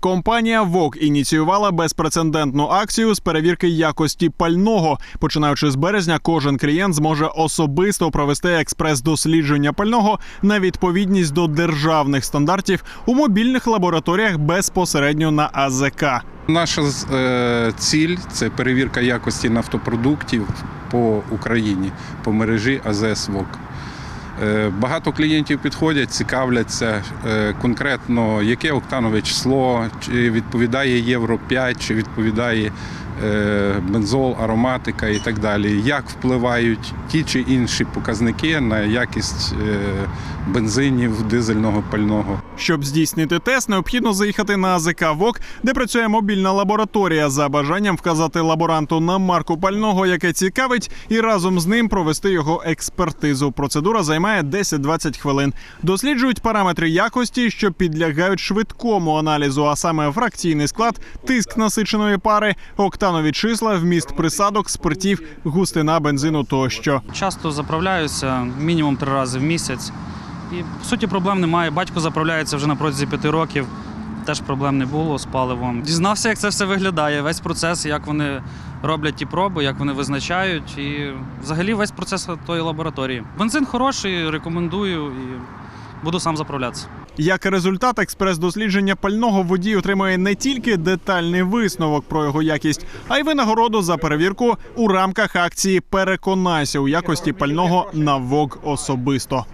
Компанія ВОК ініціювала безпрецедентну акцію з перевірки якості пального. Починаючи з березня, кожен клієнт зможе особисто провести експрес-дослідження пального на відповідність до державних стандартів у мобільних лабораторіях безпосередньо на АЗК. Наша е, ціль це перевірка якості нафтопродуктів по Україні по мережі АЗС ВОК. Е, Багато клієнтів підходять, цікавляться е, конкретно, яке октанове число, чи відповідає Євро 5, чи відповідає бензол, ароматика і так далі. Як впливають ті чи інші показники на якість е, бензинів, дизельного пального. Щоб здійснити тест, необхідно заїхати на АЗК ВОК, де працює мобільна лабораторія, за бажанням вказати лаборанту на марку пального, яке цікавить, і разом з ним провести його експертизу. Процедура займає 10-20 хвилин. Досліджують параметри якості, що підлягають швидкому аналізу, а саме фракційний склад, тиск насиченої пари, октанові числа, вміст присадок, спиртів, густина бензину тощо. Часто заправляюся мінімум три рази в місяць. І в суті проблем немає. Батько заправляється вже на протязі п'яти років. Теж проблем не було з паливом. Дізнався, як це все виглядає, весь процес, як вони роблять ті проби, як вони визначають, і взагалі весь процес тої лабораторії. Бензин хороший, рекомендую і буду сам заправлятися. Як результат, експрес-дослідження пального водій отримує не тільки детальний висновок про його якість, а й винагороду за перевірку у рамках акції Переконайся у якості пального на ВОК особисто.